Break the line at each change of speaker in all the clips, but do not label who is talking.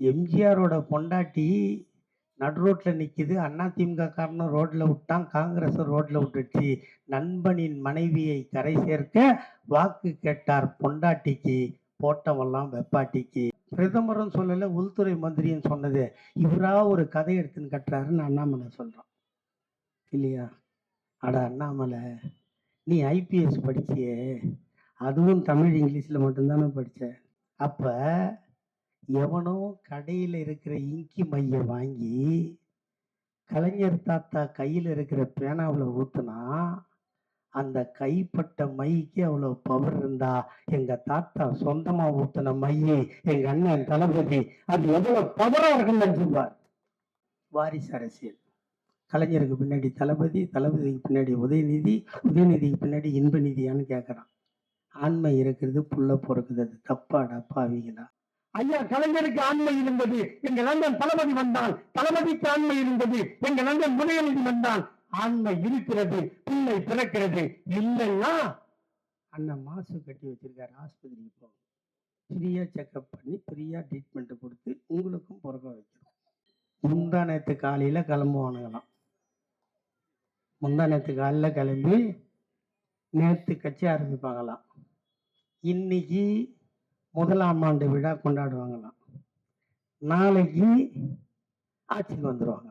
எம்ஜிஆரோட பொண்டாட்டி நடு நிற்கிது அண்ணா அதிமுக காரணம் ரோட்டில் விட்டான். காங்கிரஸ் ரோட்டில் விட்டுச்சு நண்பனின் மனைவியை கரை சேர்க்க வாக்கு கேட்டார் பொண்டாட்டிக்கு. போட்டவெல்லாம் வெப்பாட்டிக்கு. பிரதமரும் சொல்லலை உள்துறை மந்திரியும் சொன்னது. இவரா ஒரு கதை எடுத்துன்னு கட்டுறாருன்னு அண்ணாமலை சொல்கிறான் இல்லையா? அட அண்ணாமலை நீ ஐபிஎஸ் படிச்சியே. அதுவும் தமிழ் இங்கிலீஷில் மட்டும்தானே படித்த அப்போ எவனோ கடையில் இருக்கிற இங்கி மைய வாங்கி கலைஞர் தாத்தா கையில் இருக்கிற பேனாவில் ஊத்துனா அந்த கைப்பட்ட மைக்கு அவ்வளவு பவர் இருந்தா எங்க தாத்தா சொந்தமா ஊத்துன மையை எங்க அண்ணன் தளபதி அது எவ்வளவு பவரா இருக்குன்னு சொல்வார் வாரிசு அரசியல். கலைஞருக்கு பின்னாடி தளபதி தளபதிக்கு பின்னாடி உதயநிதி உதயநிதிக்கு பின்னாடி இன்ப கேட்குறான் ஆண்மை இருக்கிறது புள்ள பொறுக்குது அது தப்பாடா பாவீங்களா ஐயா கலைஞருக்கு ஆண்மை இருந்தது. எங்க நண்பன் தளபதி வந்தான் தளபதிக்கு ஆண்மை இருந்தது. எங்க நண்பன் உதயநிதி வந்தான் ஆண்மை இருக்கிறது பிள்ளை பிறக்கிறது. இல்லைன்னா அண்ணன் மாசு கட்டி வச்சிருக்காரு ஆஸ்பத்திரிக்கு போகணும் ஃப்ரீயா செக்அப் பண்ணி ஃப்ரீயா ட்ரீட்மெண்ட் கொடுத்து உங்களுக்கும் பிறக்க வைக்கணும். முந்தா நேற்று காலையில கிளம்புவானுங்களாம். முந்தா நேற்று காலையில் கிளம்பி நேற்று கட்சி ஆரம்பிப்பாங்களாம். இன்னைக்கு முதலாம் ஆண்டு விழா கொண்டாடுவாங்களாம். நாளைக்கு ஆட்சிக்கு வந்துருவாங்க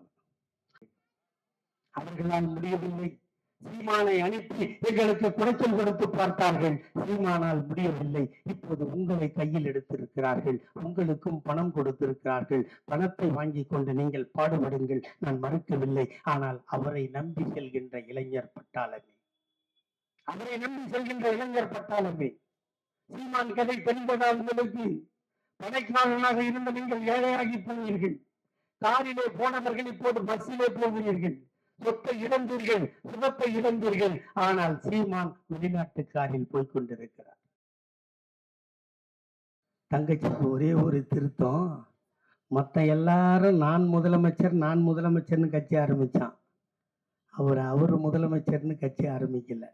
அவர்களால் முடியவில்லை. சீமானை அனுப்பி எங்களுக்கு குறைச்சல் கொடுத்து பார்த்தார்கள். சீமானால் முடியவில்லை. இப்போது உங்களை கையில் எடுத்திருக்கிறார்கள். உங்களுக்கும் பணம் கொடுத்திருக்கிறார்கள். பணத்தை வாங்கி கொண்டு நீங்கள் பாடுபடுங்கள். நான் மறுக்கவில்லை. ஆனால் அவரை நம்பி செல்கின்ற இளைஞர் பட்டாளமே. அவரை நம்பி செல்கின்ற இளைஞர் பட்டாளமே. சீமான் கதை தெரிந்ததா உங்களுக்கு படைக்காரனாக இருந்த நீங்கள் ஏழையாகி போனீர்கள். காரிலே போனவர்கள் இப்போது பஸ்ஸிலே போகிறீர்கள். சொத்தை இழந்தீர்கள் சுகத்தை இழந்தீர்கள். ஆனால் சீமான் வெளிநாட்டு காரில் போய்கொண்டிருக்கிறார் தங்கச்சிக்கு ஒரே ஒரு திருத்தம். மற்ற எல்லாரும் நான் முதலமைச்சர் நான் முதலமைச்சர்னு கட்சி ஆரம்பிச்சான். அவர் அவர் முதலமைச்சர்னு கட்சி ஆரம்பிக்கல.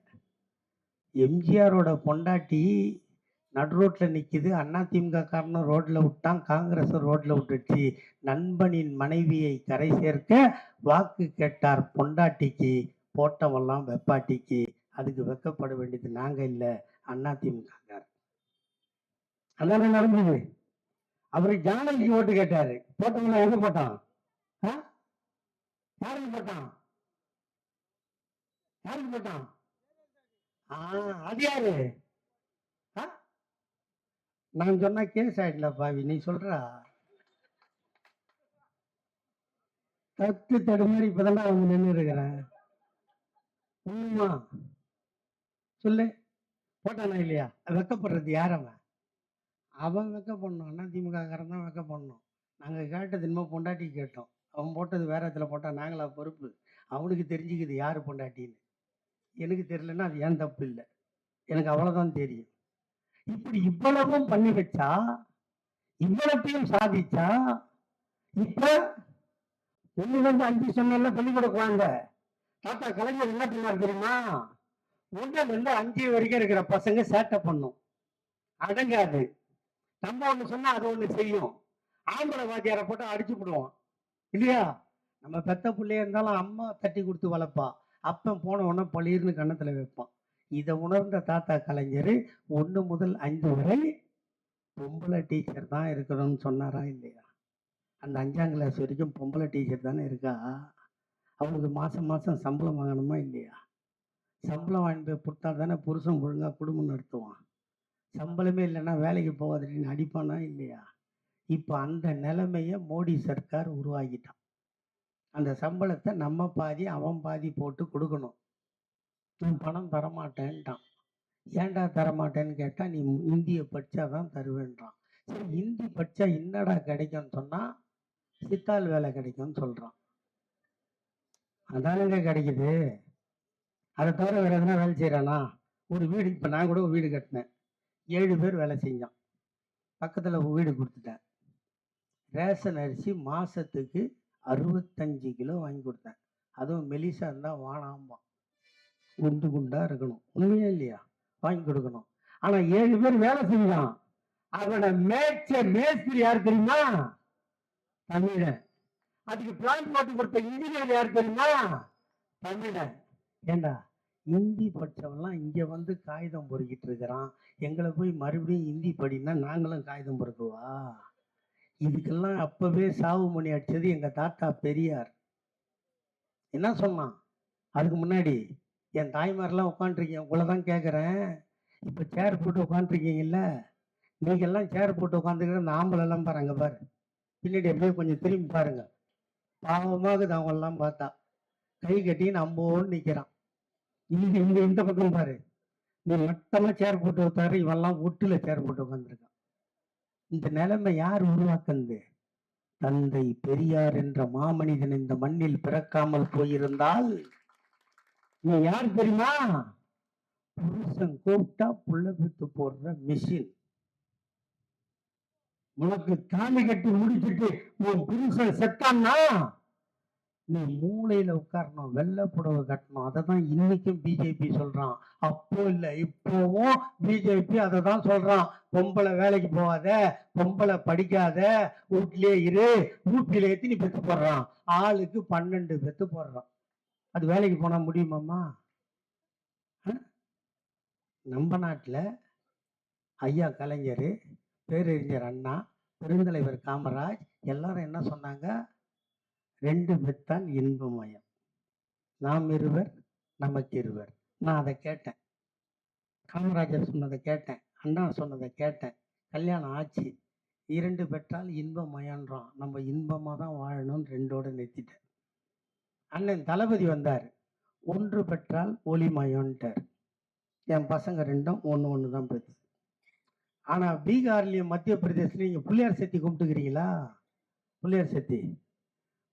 எம்ஜிஆரோட பொண்டாட்டி நடு நிற்கிது அண்ணா அதிமுக காரணம் ரோட்டில் விட்டான். காங்கிரஸ் ரோட்டில் விட்டுச்சு. நண்பனின் மனைவியை கரை சேர்க்க வாக்கு கேட்டார் பொண்டாட்டிக்கு போட்டவெல்லாம் வெப்பாட்டிக்கு. அதுக்கு வெக்கப்பட வேண்டியது நாங்கள் இல்லை. அண்ணா அதிமுக அதானே நடந்தது? அவரு ஜானகி ஓட்டு கேட்டாரு. போட்டவங்க எங்க போட்டான்? ஆ? யாருக்கு போட்டான்? யாருக்கு போட்டான்? ஆ, அது யாரு? நான் சொன்னா கேஸ் ஆயிடல பாவி நீ சொல்றா? தத்து தடுமாறி இப்பதான் வந்து நின்று இருக்கிறேன் உண்மைமா சொல்லு. போட்டானா இல்லையா? வெக்கப்படுறது யார் அவன்? அவன் வெக்க பண்ணோம் அண்ணா திமுக காரன் தான் வெக்க பண்ணோம் நாங்க கேட்டது என்னமோ பொண்டாட்டி கேட்டோம். அவன் போட்டது வேற இடத்துல போட்டால் நாங்களா பொறுப்பு? அவனுக்கு தெரிஞ்சுக்குது யாரு பொண்டாட்டின்னு. எனக்கு தெரியலன்னா அது ஏன் தப்பு இல்லை? எனக்கு அவ்வளோதான் தெரியும். இப்படி இவ்வளவும் பண்ணி வச்சா இவ்வளத்தையும் சாதிச்சா இப்ப ஒண்ணு வந்து அஞ்சு சொன்ன பள்ளிக்கூட குழந்தை தாத்தா கலைஞர் என்ன பண்ணார் தெரியுமா? ஒண்ணுல அஞ்சு வரைக்கும் இருக்கிற பசங்க சேட்டை பண்ணும். அடங்காது. நம்ம ஒண்ணு சொன்னா அது ஒண்ணு செய்யும். ஆம்பளை வாத்தியாரை போட்டு அடிச்சு விடுவோம் இல்லையா? நம்ம பெத்த பிள்ளையா இருந்தாலும் அம்மா தட்டி கொடுத்து வளர்ப்பா. அப்பன் போன உடனே பளிர்னு கன்னத்துல வைப்பான். இதை உணர்ந்த தாத்தா கலைஞர் ஒன்று முதல் அஞ்சு வரை பொம்பளை டீச்சர் தான் இருக்கணும்னு சொன்னாரா இல்லையா? அந்த அஞ்சாம் கிளாஸ் வரைக்கும் பொம்பளை டீச்சர் தானே இருக்கா? அவளுக்கு மாதம் மாதம் சம்பளம் வாங்கணுமா இல்லையா? சம்பளம் வாங்கி போய் கொடுத்தா தானே புருஷன் ஒழுங்காக குடும்பம் நடத்துவான். சம்பளமே இல்லைன்னா வேலைக்கு போகாதீன்னு அடிப்பானா இல்லையா? இப்போ அந்த நிலைமையை மோடி சர்க்கார் உருவாக்கிட்டான். அந்த சம்பளத்தை நம்ம பாதி அவன் பாதி போட்டு கொடுக்கணும். நான் பணம் தரமாட்டேன்ட்டான். ஏன்டா தரமாட்டேன்னு கேட்டால் நீ இந்திய படிச்சாதான் தருவேன்றான். சரி இந்தி படிச்சா என்னடா கிடைக்கும்னு சொன்னால் சித்தாள் வேலை கிடைக்கும்னு சொல்கிறான் அதானங்க கிடைக்குது. அதை தவிர வேறு எதுனா வேலை செய்கிறானா ஒரு வீடு இப்போ நான் கூட ஒரு வீடு கட்டினேன். ஏழு பேர் வேலை செஞ்சோம் பக்கத்தில் வீடு கொடுத்துட்டேன். ரேஷன் அரிசி மாசத்துக்கு அறுபத்தஞ்சு கிலோ வாங்கி கொடுத்தேன். அதுவும் மெலிசா இருந்தால் வானாம்பான். குண்டு குண்டா இருக்கணும். உண்மையா இல்லையா? வாங்கி கொடுக்கணும். ஆனா ஏழு பேர் வேலை செஞ்சான். அவனை மேய்ச்ச மேஸ்திரி யார் தெரியுமா? தமிழன். அதுக்கு பிளான் போட்டு கொடுத்த இன்ஜினியர் யார் தெரியுமா? தமிழன். ஏண்டா? இந்தி படிச்சவன்லாம் இங்கே வந்து காகிதம் பொறுக்கிட்டு இருக்கிறான். எங்களை போய் மறுபடியும் ஹிந்தி படினா நாங்களும் காகிதம் பொறுக்குவா? இதுக்கெல்லாம் அப்பவே சாவு மணி அடிச்சது எங்க தாத்தா பெரியார். என்ன சொன்னான்? அதுக்கு முன்னாடி என் தாய்மாரெலாம் உட்காந்துருக்கீங்க உங்களை தான் கேட்குறேன். இப்போ சேர் போட்டு உட்காந்துருக்கீங்கல்ல நீங்கெல்லாம் சேர் போட்டு உட்காந்துக்கிற அந்த ஆம்பளைலாம் பாருங்க பாரு. பின்னாடி அப்படியே கொஞ்சம் திரும்பி பாருங்க. பாவமாகுது அவங்கெல்லாம் பார்த்தா. கை கட்டி நம்போன்னு நிற்கிறான் இங்கே இங்கே இந்த பக்கம் பாரு. நீ மட்டமாக சேர் போட்டு உட்காரு இவெல்லாம் ஒட்டுல சேர் போட்டு உட்காந்துருக்கான் இந்த நிலைமை யார் உருவாக்குனது? தந்தை பெரியார் என்ற மாமனிதன் இந்த மண்ணில் பிறக்காமல் போயிருந்தால் நீ யார் தெரியுமா? புருஷன் கூப்பிட்டா புள்ள பித்து போடுற மிஷின் உனக்கு தாலி கட்டி முடிச்சுட்டு உன் புருஷன் செத்தான்னா நீ மூளையில உட்காரணும் வெள்ளை புடவை கட்டணும். அதை தான் இன்னைக்கும் பிஜேபி சொல்றான். அப்போ இல்லை இப்போவும் பிஜேபி அதை தான் சொல்றான். பொம்பளை வேலைக்கு போகாத பொம்பளை படிக்காத வீட்லயே இரு. வீட்டிலே ஏற்றி நீ பெத்து போடுறான்? ஆளுக்கு பன்னெண்டு பெத்து போடுறான். அது வேலைக்கு போனால் முடியுமாம்மா? ஆ? நம்ம நாட்டில் ஐயா கலைஞர் பேரறிஞர் அண்ணா பெருந்தலைவர் காமராஜ் எல்லாரும் என்ன சொன்னாங்க? ரெண்டு பெத்தான் இன்பமயம். நாம் இருவர் நமக்கு இருவர். நான் அதை கேட்டேன். காமராஜர் சொன்னதை கேட்டேன். அண்ணா சொன்னதை கேட்டேன். கல்யாணம் ஆச்சு. இரண்டு பெற்றால் இன்பமயன்றான் நம்ம இன்பமாக தான் வாழணும்னு ரெண்டோடு நிறுத்திட்டேன். அண்ணன் தளபதி வந்தார். ஒன்று பெற்றால் ஒளிமயம்ன்ட்டார் என் பசங்க ரெண்டும் ஒன்று ஒன்று தான் பெற்று ஆனால் பீகார்லேயும் மத்திய பிரதேசலையும் நீங்கள் பிள்ளையார் சக்தி கும்பிட்டுக்கிறீங்களா? பிள்ளையார் சக்தி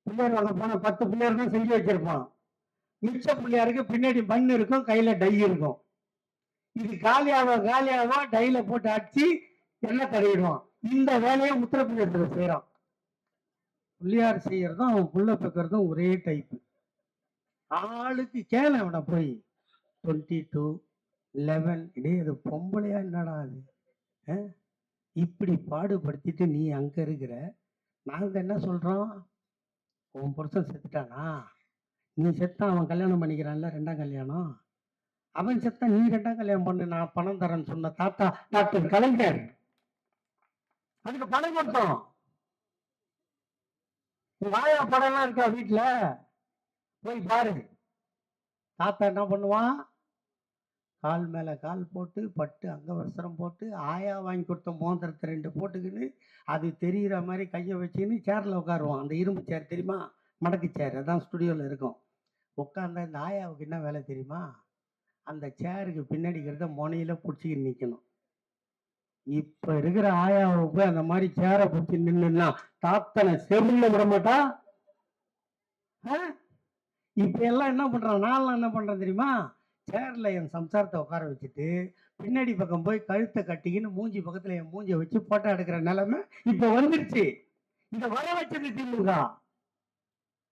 பிள்ளையார் வாங்க போன பத்து பிள்ளையார் தான் செஞ்சு வச்சிருப்பான். மிச்ச பிள்ளையாருக்கு பின்னாடி மண் இருக்கும் கையில் டை இருக்கும். இது காலியாகும் காலியாகும் டைல போட்டு அடிச்சு எண்ணெய் தடவிடுவான். இந்த வேலையை உத்தரப்பிரதேசத்தில் செய்யறான் பிள்ளையார் செய்யறதும் அவன் புள்ள பெக்கிறதும் ஒரே டைப்பு ஆளுக்கு கேள அவனை போய். டுவெண்ட்டி டூ லெவன் இதே இது பொம்பளையா என்னடா அது? ஆ? இப்படி பாடுபடுத்திட்டு நீ அங்க இருக்கிற நாங்க என்ன சொல்றோம்? உன் புருஷன் செத்துட்டானா? நீ செத்தா அவன் கல்யாணம் பண்ணிக்கிறான்ல ரெண்டாம் கல்யாணம்? அவன் செத்தா நீ ரெண்டாம் கல்யாணம் பண்ணு நான் பணம் தரேன்னு சொன்ன தாத்தா டாக்டர் கலைஞர். அதுக்கு பணம் கொடுத்தோம். வாயா படம்லாம் இருக்கா வீட்டுல போய் பாரு தாத்தா என்ன பண்ணுவான்? கால் மேல கால் போட்டு பட்டு அங்கவசரம் போட்டு ஆயா வாங்கி கொடுத்த மோந்திரத்தை ரெண்டு போட்டுக்கின்னு அது தெரிகிற மாதிரி கையை வச்சுன்னு சேரில் உட்காருவான். அந்த இரும்பு சேர் தெரியுமா? மடக்கு சேர் அதான் ஸ்டுடியோவில் இருக்கும். உட்காந்தா இந்த ஆயாவுக்கு என்ன வேலை தெரியுமா? அந்த சேருக்கு பின்னாடி இருக்கிறத முனையில பிடிச்சிக்கிட்டு நிற்கணும் இப்போ இருக்கிற ஆயாவை போய் அந்த மாதிரி சேரை பிடிச்சி நின்றுன்னா தாத்தனை செவில விட மாட்டா ஆ? இப்ப எல்லாம் என்ன பண்றான்? நான்லாம் என்ன பண்றேன் தெரியுமா? சேர்ல என் சம்சாரத்தை உட்கார வச்சுட்டு பின்னாடி பக்கம் போய் கழுத்தை கட்டிக்கின்னு மூஞ்சி பக்கத்துல என் மூஞ்சியை வச்சு போட்டோ எடுக்கிற நிலைமை இப்ப வந்துருச்சு. இந்த வர வச்சது திமுக.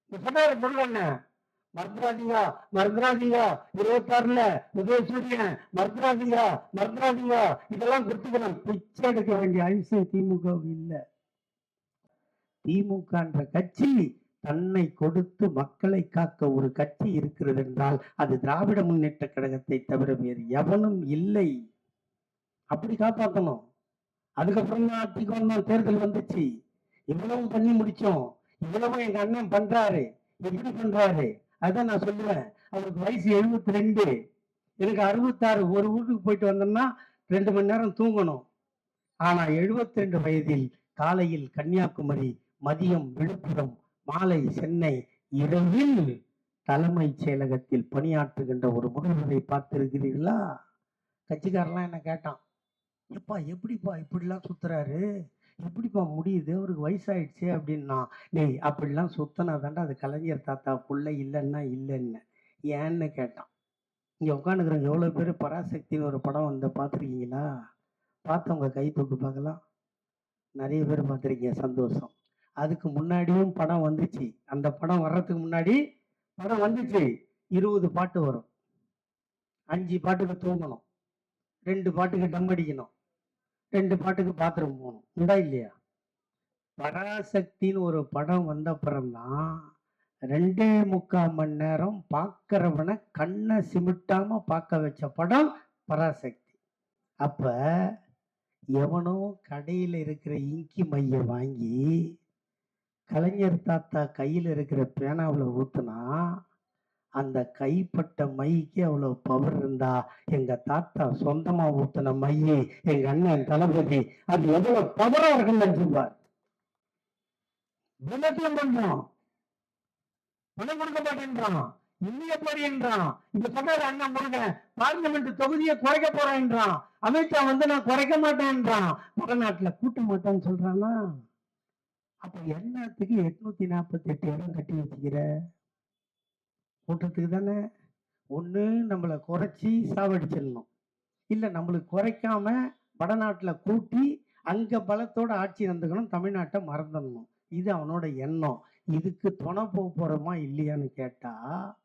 இந்த சொன்னாரு பொருள் மறந்துடாதீங்க. மறந்துடாதீங்க. இருபத்தாறுல உதயசூரியன் மறந்துடாதீங்க. மறந்துடாதீங்க. இதெல்லாம் கொடுத்துக்கணும். பிச்சை எடுக்க வேண்டிய அவசியம் திமுக இல்ல. திமுகன்ற கட்சி தன்னை கொடுத்து மக்களை காக்க ஒரு கட்சி இருக்கிறது என்றால் அது திராவிட முன்னேற்ற கழகத்தை தவிர வேறு எவனும் இல்லை. அப்படி காப்பாற்றணும் அதுக்கப்புறம் தான் ஆட்சிக்கு வந்தோம் தேர்தல் வந்துச்சு. இவ்வளவு பண்ணி முடிச்சோம். இவ்வளவு எங்க அண்ணன் பண்றாரு. எப்படி பண்றாரு? அதான் நான் சொல்லுவேன். அவருக்கு வயசு எழுபத்தி ரெண்டு எனக்கு அறுபத்தாறு ஒரு வீட்டுக்கு போயிட்டு வந்தோம்னா ரெண்டு மணி நேரம் தூங்கணும். ஆனா 72 ரெண்டு வயதில் காலையில் கன்னியாகுமரி மதியம் விழுப்புரம் மாலை சென்னை இரவில் தலைமைச் செயலகத்தில் பணியாற்றுகின்ற ஒரு முதல்வரை பார்த்திருக்கிறீர்களா? கட்சிக்காரெல்லாம் என்ன கேட்டான். எப்பா எப்படிப்பா இப்படிலாம் சுத்துறாரு? எப்படிப்பா முடியுது? அவருக்கு வயசாயிடுச்சு அப்படின்னா டேய் அப்படிலாம் சுத்தனா தாண்டா அது கலைஞர் தாத்தா புள்ள இல்லைன்னா இல்லைன்னு. ஏன்னு கேட்டான். இங்கே உட்காந்துக்கிறவங்க எவ்வளோ பேர் பராசக்தின்னு ஒரு படம் வந்து பார்த்துருக்கீங்களா? பார்த்தவங்க கை தூக்கு பார்க்கலாம். நிறைய பேர் பார்த்துருக்கீங்க. சந்தோஷம். அதுக்கு முன்னாடியும் படம் வந்துச்சு. அந்த படம் வர்றதுக்கு முன்னாடி படம் வந்துச்சு. இருபது பாட்டு வரும். அஞ்சு பாட்டுக்கு தூங்கணும். ரெண்டு பாட்டுக்கு டம் அடிக்கணும். ரெண்டு பாட்டுக்கு பாத்ரூம் போகணும். உண்டா இல்லையா? பராசக்தின்னு ஒரு படம் வந்த அப்புறம்தான் ரெண்டே முக்கால் மணி நேரம் பார்க்குறவனை கண்ணை சிமிட்டாமல் பார்க்க வச்ச படம் பராசக்தி. அப்போ எவனோ கடையில் இருக்கிற இங்கி மைய வாங்கி கலைஞர் தாத்தா கையில் இருக்கிற பேனாவில் ஊத்துனா அந்த கைப்பட்ட மைக்கு அவ்வளவு பவர் இருந்தா எங்க தாத்தா சொந்தமா ஊத்துன மைய எங்க அண்ணன் தளபதி அது எவ்வளவு பவரா இருக்குன்னு சொல்வார் விளக்கம் பண்றோம் பணம் கொடுக்க மாட்டேன்றான். இல்லைய போறேன்றான் இப்ப சொல்றாரு அண்ணன் முருகன் பார்லிமெண்ட் தொகுதியை குறைக்க போறேன்றான் அமித்ஷா வந்து நான் குறைக்க மாட்டேன்றான் வடநாட்டுல கூட்ட மாட்டேன்னு சொல்றானா? அப்போ எண்ணத்துக்கு எட்நூத்தி நாற்பத்தி எட்டு இடம் கட்டி வச்சுக்கிற? கூட்டத்துக்கு தானே. ஒன்று நம்மளை குறைச்சி சாவடிச்சிடணும். இல்லை நம்மளுக்கு குறைக்காம வடநாட்டில் கூட்டி அங்கே பலத்தோட ஆட்சி நடந்துக்கணும் தமிழ்நாட்டை மறந்துடணும். இது அவனோட எண்ணம். இதுக்கு துணை போக போகிறோமா இல்லையான்னு கேட்டால்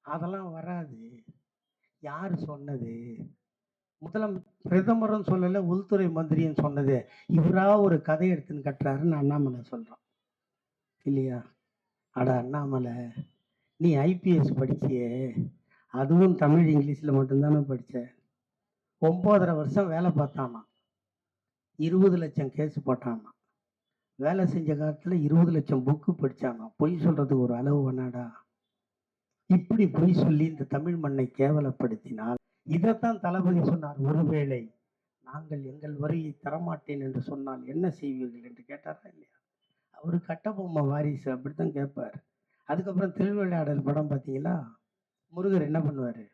அதெல்லாம் வராது. யார் சொன்னது? முதலமைச்சர் பிரதமரும் சொல்லலை உள்துறை மந்திரியும் சொன்னது. இவரா ஒரு கதை எடுத்துன்னு கட்டுறாருன்னு அண்ணாமலை சொல்கிறோம் இல்லையா? அட அண்ணாமலை நீ ஐபிஎஸ் படிச்சியே. அதுவும் தமிழ் இங்கிலீஷில் மட்டும்தானே படித்த ஒம்போதரை வருஷம் வேலை பார்த்தானா இருபது லட்சம் கேஸ் போட்டானா வேலை செஞ்ச காலத்தில் இருபது லட்சம் புக்கு படிச்சானா பொய் சொல்கிறதுக்கு ஒரு அளவு வேணாடா. இப்படி பொய் சொல்லி இந்த தமிழ் மண்ணை கேவலப்படுத்தினால் இதைத்தான் தளபதி சொன்னார் ஒருவேளை நாங்கள் எங்கள் வரியை தரமாட்டேன் என்று சொன்னால் என்ன செய்வீர்கள் என்று கேட்டாரா இல்லையா? அவர் கட்டபொம்மை வாரிசு அப்படித்தான் கேட்பார். அதுக்கப்புறம் திருவிளையாடல் படம் பார்த்தீங்களா? முருகர் என்ன பண்ணுவார்?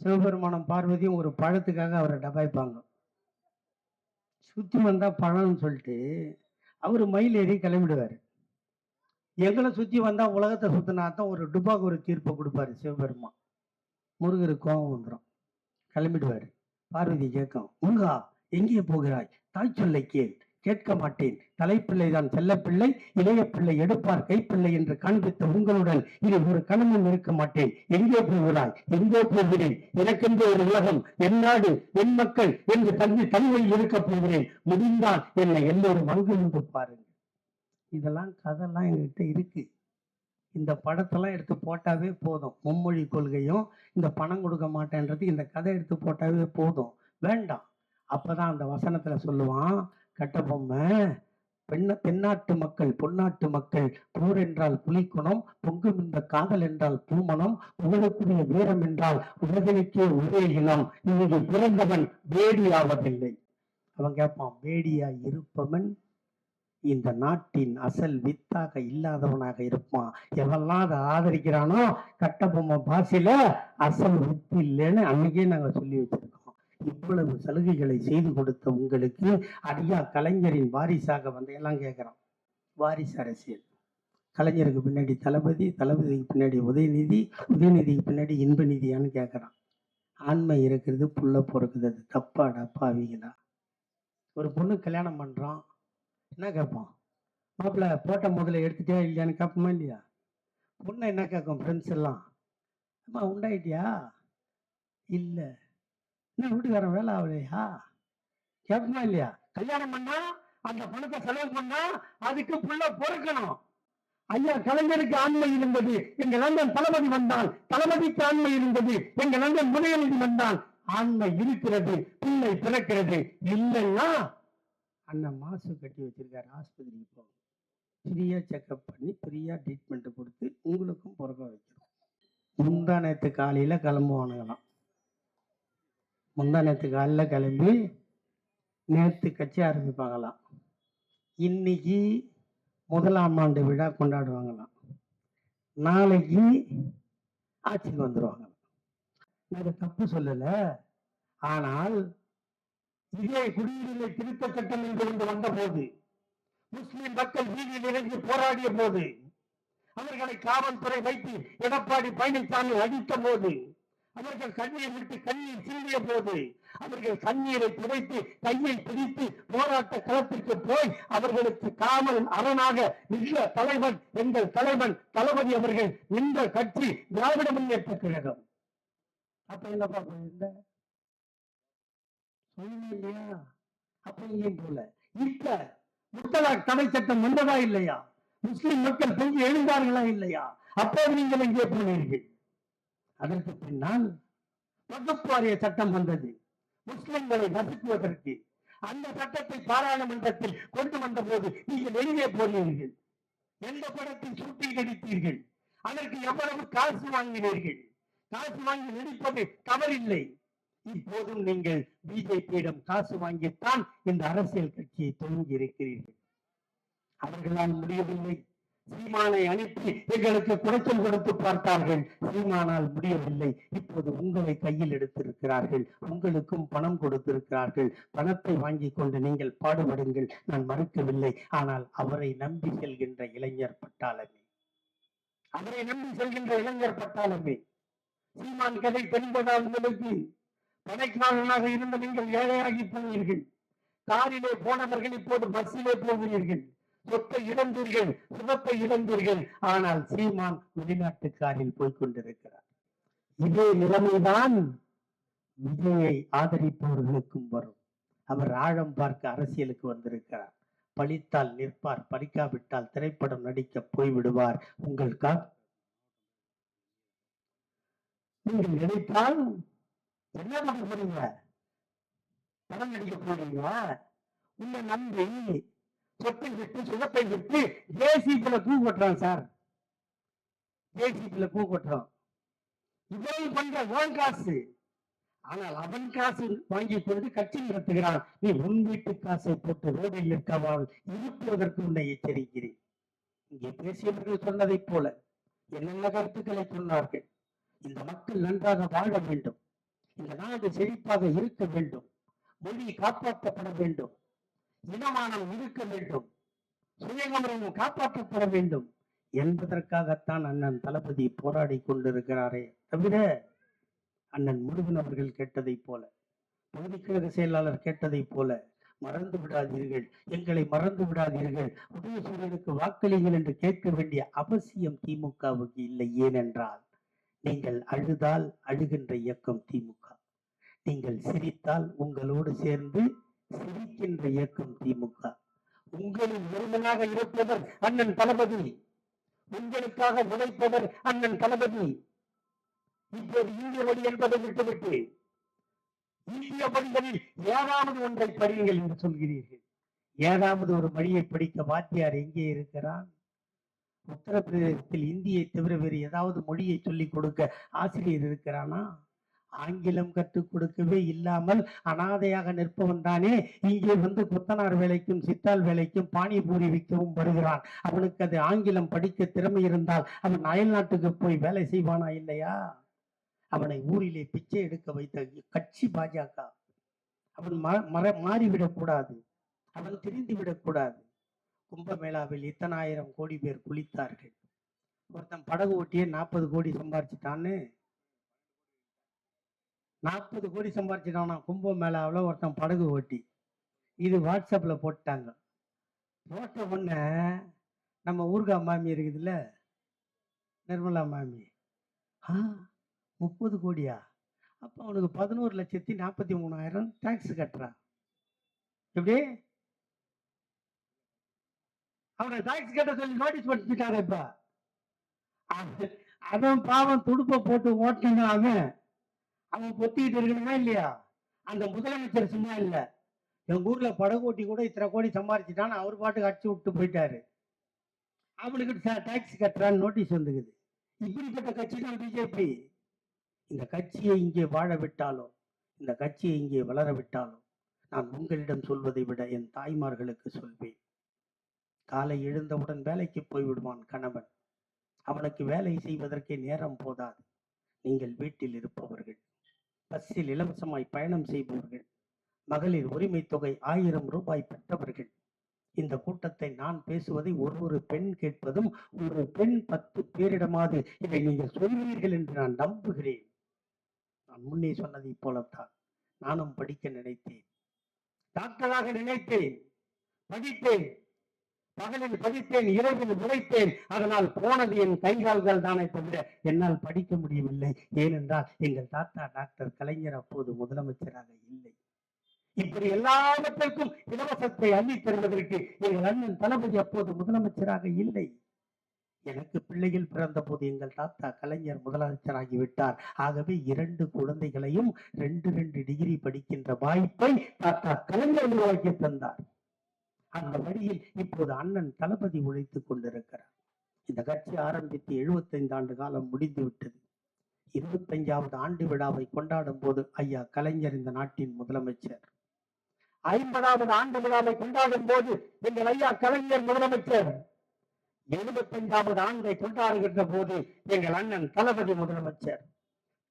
சிவபெருமானம் பார்வதியும் ஒரு பழத்துக்காக அவரை டபாய்ப்பாங்க. சுத்தி வந்தால் பழம்னு சொல்லிட்டு அவர் மயில் ஏறி கிளம்பிடுவார். எங்களை சுற்றி வந்தால் உலகத்தை சுற்றினா தான் ஒரு டுபாக்கு ஒரு தீர்ப்பை கொடுப்பாரு சிவபெருமான். முருகருக்கு கோபம் வந்துடும் கிளம்பிடுவாரு. பார்வதி கேட்கும் முருகா எங்கே போகிறாய்? தாய் சொல்லை கேள். கேட்க மாட்டேன். தலைப்பிள்ளை தான் செல்லப்பிள்ளை இளைய பிள்ளை எடுப்பார் கைப்பிள்ளை என்று காண்பித்த உங்களுடன் இனி ஒரு கணமும் இருக்க மாட்டேன். எங்கே போகிறாய்? எங்கே போகிறேன்? எனக்கென்று ஒரு உலகம் என் நாடு என் மக்கள் என்று தங்கி தனிமையில் இருக்க போகிறேன். முடிந்தால் என்னை எல்லோரும் அங்கு நின்று பாருங்க இதெல்லாம் கதெல்லாம் எங்ககிட்ட இருக்கு. இந்த படத்தெல்லாம் எடுத்து போட்டாவே போதும். மும்மொழி கொள்கையும் இந்த பணம் கொடுக்க மாட்டேன்றது இந்த கதை எடுத்து போட்டாவே போதும். வேண்டாம். அப்பதான் அந்த வசனத்துல சொல்லுவான் கட்டபொம்மை பெண்ண தென்னாட்டு மக்கள் பொன்னாட்டு மக்கள் போர் என்றால் புலிக்குணம் பொங்கும் இந்த காதல் என்றால் பூமணம் புகழக்கூடிய வீரம் என்றால் உலகிற்கே ஒரே இனம் இங்கு பிறந்தவன் வேடியாவதில்லை. அவன் கேட்பான் வேடியா இருப்பவன் இந்த நாட்டின் அசல் வித்தாக இல்லாதவனாக இருப்பான். எவெல்லாம் அதை ஆதரிக்கிறானோ கட்டபொம்மை பாசில அசல் வித்து இல்லைன்னு அன்னைக்கே நாங்க சொல்லி வச்சிருக்கோம். இவ்வளவு சலுகைகளை செய்து கொடுத்த உங்களுக்கு அடியா கலைஞரின் வாரிசாக வந்து எல்லாம் கேட்கிறோம் வாரிசு அரசியல். கலைஞருக்கு பின்னாடி தளபதி தளபதிக்கு பின்னாடி உதயநிதி உதயநிதிக்கு பின்னாடி இன்பநிதியான்னு கேட்குறான் ஆண்மை இருக்கிறது புள்ள பிறக்குது அது தப்பாடா பாவிங்களா ஒரு பொண்ணு கல்யாணம் பண்றோம் என்ன கேட்போம் மாப்பிள்ள போட்ட முதல்ல எடுத்துட்டியா இல்லையான்னு கேட்போமா இல்லையா? பொண்ணை என்ன கேட்கும் ஃப்ரெண்ட்ஸ் எல்லாம்? அம்மா உண்டாயிட்டியா? இல்லை. என்ன வீட்டுக்காரன் வேலை ஆகலையா? கேட்போமா இல்லையா? கல்யாணம் பண்ணா அந்த பணத்தை செலவு பண்ணா அதுக்கு புள்ள பொறுக்கணும். ஐயா கலைஞருக்கு ஆண்மை இருந்தது. எங்க நண்பன் தளபதி வந்தான். தளபதிக்கு ஆண்மை இருந்தது. எங்க நண்பன் உதயநிதி வந்தான். ஆண்மை இருக்கிறது பிள்ளை பிறக்கிறது. இல்லைன்னா அண்ணன் மாசு கட்டி வச்சிருக்காரு ஆஸ்பத்திரிக்கு போகும் ஃப்ரீயாக செக்கப் பண்ணி ஃப்ரீயாக ட்ரீட்மெண்ட்டு கொடுத்து உங்களுக்கும் பிறக்க வைக்கிறோம் முந்தா நேற்று காலையில் கிளம்புவானுங்களாம். முந்தா நேற்று காலையில் கிளம்பி நேற்று கட்சி ஆரம்பிப்பாங்களாம். இன்னைக்கு முதலாம் ஆண்டு விழா கொண்டாடுவாங்களாம். நாளைக்கு ஆட்சிக்கு வந்துடுவாங்களாம் நான் தப்பு சொல்லலை. ஆனால் இதே குடியுரிமை திருத்த சட்டம் என்று ஒன்று வந்த போது முஸ்லிம் மக்கள் வீதியில் இறங்கி போராடிய போது அவர்களை காவல்துறை வைத்து எடப்பாடி பழனிசாமி அடித்த போது அவர்கள் கண்ணீர் விட்டு கண்ணீர் சிந்திய போது அவர்கள் கண்ணீரை துடைத்து கையை பிடித்து போராட்ட களத்திற்கு போய் அவர்களுக்கு காவல் அரணாக நின்ற தலைவன் எங்கள் தலைவன் தளபதி அவர்கள் நின்ற கட்சி திராவிட முன்னேற்ற கழகம். அப்ப என்னப்பா இந்த சொல்லுங்க இல்லையா அப்ப ஏன் போல? இப்ப முத்தலாக் தடை சட்டம் வந்ததா இல்லையா? முஸ்லிம் மக்கள் பொங்கி எழுந்தார்களா இல்லையா? அப்போது நீங்கள் எங்கே போனீர்கள் அதற்கு பின்னால் வகுப்பாரிய சட்டம் வந்தது. முஸ்லிம்களை நசுக்குவதற்கு அந்த சட்டத்தை பாராளுமன்றத்தில் கொண்டு வந்த போது நீங்கள் எங்கே போனீர்கள்? எந்த படத்தை சுட்டி நடித்தீர்கள் அதற்கு எவ்வளவு காசு வாங்கினீர்கள்? காசு வாங்கி நடிப்பது தவறில்லை. இப்போதும் நீங்கள் பிஜேபியிடம் காசு வாங்கித்தான் இந்த அரசியல் கட்சியை துவங்கி இருக்கிறீர்கள் அவர்களால் முடியவில்லை. சீமானை அனுப்பி எங்களுக்கு குறைச்சல் கொடுத்து பார்த்தார்கள். சீமானால் முடியவில்லை. இப்போது உங்களை கையில் எடுத்திருக்கிறார்கள். உங்களுக்கும் பணம் கொடுத்திருக்கிறார்கள். பணத்தை வாங்கி கொண்டு நீங்கள் பாடுபடுங்கள். நான் மறுக்கவில்லை. ஆனால் அவரை நம்பி செல்கின்ற இளைஞர் பட்டாளமே. அவரை நம்பி செல்கின்ற இளைஞர் பட்டாளமே. சீமான் கதை தெரிந்ததா உங்களுக்கு படைக்காரனாக இருந்த நீங்கள் ஏழையாகி போனீர்கள் காரிலே போனவர்கள் இப்போது பஸ்ஸிலே போகிறீர்கள். சொத்தை இழந்தீர்கள் சுகத்தை இழந்தீர்கள். ஆனால் சீமான் வெளிநாட்டு காரில் கொண்டிருக்கிறார். இதே நிலைமைதான் விஜயை ஆதரிப்பவர்களுக்கும் வரும். அவர் ஆழம் பார்க்க அரசியலுக்கு வந்திருக்கிறார். பழித்தால் நிற்பார் பறிக்காவிட்டால் திரைப்படம் நடிக்க போய்விடுவார். உங்கள் நீங்கள் நினைத்தால் என்ன பண்ண போறீங்க? படம் நடிக்க போறீங்களா? உன்னை நம்பி சொத்தை விட்டு சுகத்தை விட்டு ஜேசிபில பூ கொட்டுறான் சார். ஜேசிபில பூ கொட்டுறான். இவ்வளவு பண்ற ஓன் காசு. ஆனால் அவன் காசு வாங்கி கொண்டு கட்சி நடத்துகிறான். நீ உன் வீட்டு காசை போட்டு ரோடில் நிற்கவால் இருப்பதற்கு உன்னை எச்சரிக்கிறேன். இங்கே பேசியவர்கள் சொன்னதைப் போல. என்னென்ன கருத்துக்களை சொன்னார்கள்? இந்த மக்கள் நன்றாக வாழ வேண்டும். இந்த நாடு செழிப்பாக இருக்க வேண்டும். மொழி காப்பாற்றப்பட வேண்டும். இனமானம் இருக்க வேண்டும். சுயநலம் காப்பாற்றப்பட வேண்டும். என்பதற்காகத்தான் அண்ணன் தளபதி போராடி கொண்டிருக்கிறாரே தவிர அண்ணன் முருகன் அவர்கள் கேட்டதைப் போல பகுதிக்கழக செயலாளர் கேட்டதைப் போல மறந்து விடாதீர்கள். எங்களை மறந்து விடாதீர்கள். உதயசூரியனுக்கு வாக்களிகள் என்று கேட்க வேண்டிய அவசியம் திமுகவுக்கு இல்லை. ஏனென்றால் நீங்கள் அழுதால் அழுகின்ற இயக்கம் திமுக. நீங்கள் சிரித்தால் உங்களோடு சேர்ந்து சிரிக்கின்ற இயக்கம் திமுக. உங்களில் ஒருவனாக இருப்பவர் அண்ணன் தளபதி. உங்களுக்காக உழைப்பவர் அண்ணன் தளபதி. இப்போது இந்திய மொழி என்பதை விட்டுவிட்டு இந்திய மொழிகளில் ஏதாவது ஒன்றை படியுங்கள் என்று சொல்கிறீர்கள். ஏதாவது ஒரு மொழியை படிக்க வாத்தியார் எங்கே இருக்கிறான் உத்தரப்பிரதேசத்தில் இந்தியை தவிர வேறு ஏதாவது மொழியை சொல்லிக் கொடுக்க ஆசிரியர் இருக்கிறானா? ஆங்கிலம் கற்றுக் கொடுக்கவே இல்லாமல் அனாதையாக நிற்பவன் தானே. இங்கே வந்து கொத்தனார் வேலைக்கும் சித்தால் வேலைக்கும் பானிபூரி விற்கவும் வருகிறான். அவனுக்கு அது ஆங்கிலம் படிக்க திறமை இருந்தால் அவன் அயல் நாட்டுக்கு போய் வேலை செய்வானா இல்லையா? அவனை ஊரிலே பிச்சை எடுக்க வைத்த கட்சி பாஜக. அவன் ம- மற மாறிவிடக் அவன் திரிந்து விடக்கூடாது கும்பமேளாவில் இத்தனாயிரம் கோடி பேர் குளித்தார்கள். ஒருத்தன் படகு ஓட்டியே நாற்பது கோடி சம்பாரிச்சிட்டான்னு. நாற்பது கோடி சம்பாரிச்சிட்டானா? கும்பமேளாவில் ஒருத்தன் படகு ஓட்டி. இது வாட்ஸ்அப்பில் போட்டாங்க போட்ட உடனே நம்ம ஊர்கா மாமி இருக்குதுல்ல? நிர்மலா மாமி. ஆ முப்பது கோடியா? அப்போ அவனுக்கு பதினோரு லட்சத்தி நாற்பத்தி மூணாயிரம் டேக்ஸ் கட்டுறான். எப்படி? அவனை டாக்ஸ் கட்ட சொல்லி நோட்டீஸ் பண்ணிட்டாரு இப்ப. அவன் பாவம் துடுப்பை போட்டு ஓட்டினா அவன். அவன் பொத்திக்கிட்டு இருக்கணுமா இல்லையா? அந்த முதலமைச்சர் சும்மா இல்லை. எங்க ஊர்ல படகோட்டி கூட இத்தனை கோடி சம்பாரிச்சிட்டான்னு அவர் பாட்டுக்கு அடிச்சு விட்டு போயிட்டாரு. அவனுக்கு டாக்ஸ் கட்டுறான்னு நோட்டீஸ் வந்துக்குது. இப்படிப்பட்ட கட்சி தான் பிஜேபி இந்த கட்சியை இங்கே வாழ விட்டாலும் இந்த கட்சியை இங்கே வளர விட்டாலும் நான் உங்களிடம் சொல்வதை விட என் தாய்மார்களுக்கு சொல்வேன். காலை எழுந்தவுடன் வேலைக்கு போய்விடுவான் கணவன். அவனுக்கு வேலை செய்வதற்கே நேரம் போதாது. நீங்கள் வீட்டில் இருப்பவர்கள். பஸ்ஸில் இலவசமாய் பயணம் செய்பவர்கள். மகளிர் உரிமை தொகை ஆயிரம் ரூபாய் பெற்றவர்கள். இந்த கூட்டத்தை நான் பேசுவதை ஒரு ஒரு பெண் கேட்பதும் ஒரு பெண் பத்து பேரிடமாது இதை நீங்கள் சொல்வீர்கள் என்று நான் நம்புகிறேன். நான் முன்னே சொன்னதைப் போலத்தான் நானும் படிக்க நினைத்தேன். டாக்டராக நினைத்தேன். படித்தேன். பகலில் படித்தேன் இரவில் உழைத்தேன் அதனால் போனது என் கைகால்கள் தானே தவிர என்னால் படிக்க முடியவில்லை. ஏனென்றால் எங்கள் தாத்தா டாக்டர் கலைஞர் அப்போது முதலமைச்சராக இல்லை. இப்படி எல்லாவற்றிற்கும் இலவசத்தை அள்ளித் தருவதற்கு எங்கள் அண்ணன் தளபதி அப்போது முதலமைச்சராக இல்லை. எனக்கு பிள்ளைகள் பிறந்த போது எங்கள் தாத்தா கலைஞர் முதலமைச்சராகி விட்டார். ஆகவே இரண்டு குழந்தைகளையும் ரெண்டு ரெண்டு டிகிரி படிக்கின்ற வாய்ப்பை தாத்தா கலைஞர் உருவாக்கி தந்தார். அந்த வழியில் இப்போது அண்ணன் தளபதி உழைத்துக் கொண்டிருக்கிறார். இந்த கட்சி ஆரம்பித்து 75 ஆண்டு காலம் முடிந்து விட்டது. இருபத்தஞ்சாவது ஆண்டு விழாவை கொண்டாடும் போது ஐயா கலைஞர் இந்த நாட்டின் முதலமைச்சர். ஐம்பதாவது ஆண்டு விழாவை கொண்டாடும் போது எங்கள் ஐயா கலைஞர் முதலமைச்சர். எழுபத்தஞ்சாவது ஆண்டை கொண்டாடுகின்ற போது எங்கள் அண்ணன் தளபதி முதலமைச்சர்.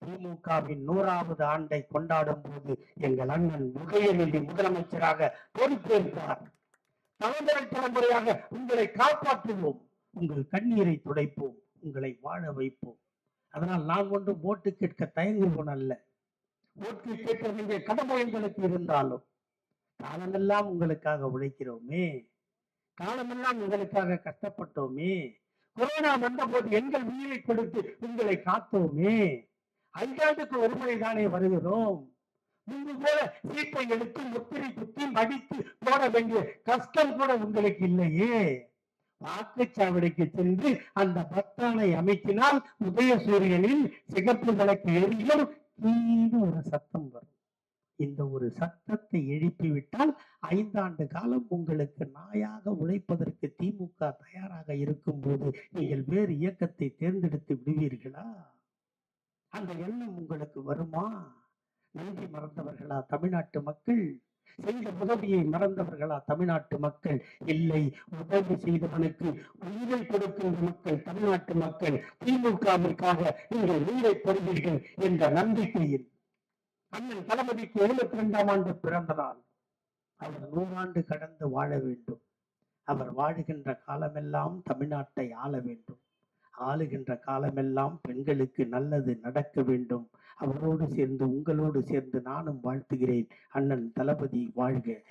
திமுகவின் நூறாவது ஆண்டை கொண்டாடும் போது எங்கள் அண்ணன் உதயநிதி முதலமைச்சராக பொறுப்பேற்பார். தலைமுறை தலைமுறையாக உங்களை காப்பாற்றுவோம். உங்கள் கண்ணீரை துடைப்போம். உங்களை வாழ வைப்போம். அதனால் நான் ஒன்றும் ஓட்டு கேட்க தயங்குவோன் அல்ல. ஓட்டு கேட்க வேண்டிய கடமை எங்களுக்கு இருந்தாலும் காலமெல்லாம் உங்களுக்காக உழைக்கிறோமே. காலமெல்லாம் உங்களுக்காக கஷ்டப்பட்டோமே. கொரோனா வந்த போது எங்கள் உயிரை கொடுத்து உங்களை காத்தோமே. ஐந்தாண்டுக்கு ஒரு முறை தானே வருகிறோம். முன்பு போல சீட்டை எடுத்து முத்திரை குத்தி மடித்து போட வேண்டிய கஷ்டம் கூட உங்களுக்கு இல்லையே. வாக்குச்சாவடிக்கு சென்று அந்த பத்தானை அமைக்கினால் உதயசூரியனில் சிகப்பு விளக்கு எரியும். கீழே ஒரு சத்தம் வரும். இந்த ஒரு சத்தத்தை எழுப்பிவிட்டால் ஐந்தாண்டு காலம் உங்களுக்கு நாயாக உழைப்பதற்கு திமுக தயாராக இருக்கும் போது நீங்கள் வேறு இயக்கத்தை தேர்ந்தெடுத்து விடுவீர்களா? அந்த எண்ணம் உங்களுக்கு வருமா? நன்றி மறந்தவர்களா தமிழ்நாட்டு மக்கள்? செய்த உதவியை மறந்தவர்களா தமிழ்நாட்டு மக்கள்? இல்லை உதவி செய்தவனுக்கு உயிரை கொடுக்கின்ற மக்கள் தமிழ்நாட்டு மக்கள். திமுகவிற்காக நீங்கள் உயிரை பெறுவீர்கள் என்ற நம்பிக்கையில். அண்ணன் தளபதிக்கு எழுபத்தி இரண்டாம் ஆண்டு பிறந்த நாள் அவர் நூறாண்டு கடந்து வாழ வேண்டும். அவர் வாழுகின்ற காலமெல்லாம் தமிழ்நாட்டை ஆள வேண்டும். ஆளுகின்ற காலமெல்லாம் பெண்களுக்கு நல்லது நடக்க வேண்டும். அவரோடு சேர்ந்து உங்களோடு சேர்ந்து நானும் வாழ்த்துகிறேன். அண்ணன் தளபதி வாழ்க.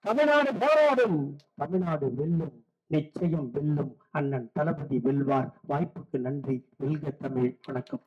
தமிழ்நாடு போராடும். தமிழ்நாடு வெல்லும். நிச்சயம் வெல்லும். அண்ணன் தளபதி வெல்வார். வாய்ப்புக்கு நன்றி. வெல்க தமிழ். வணக்கம்.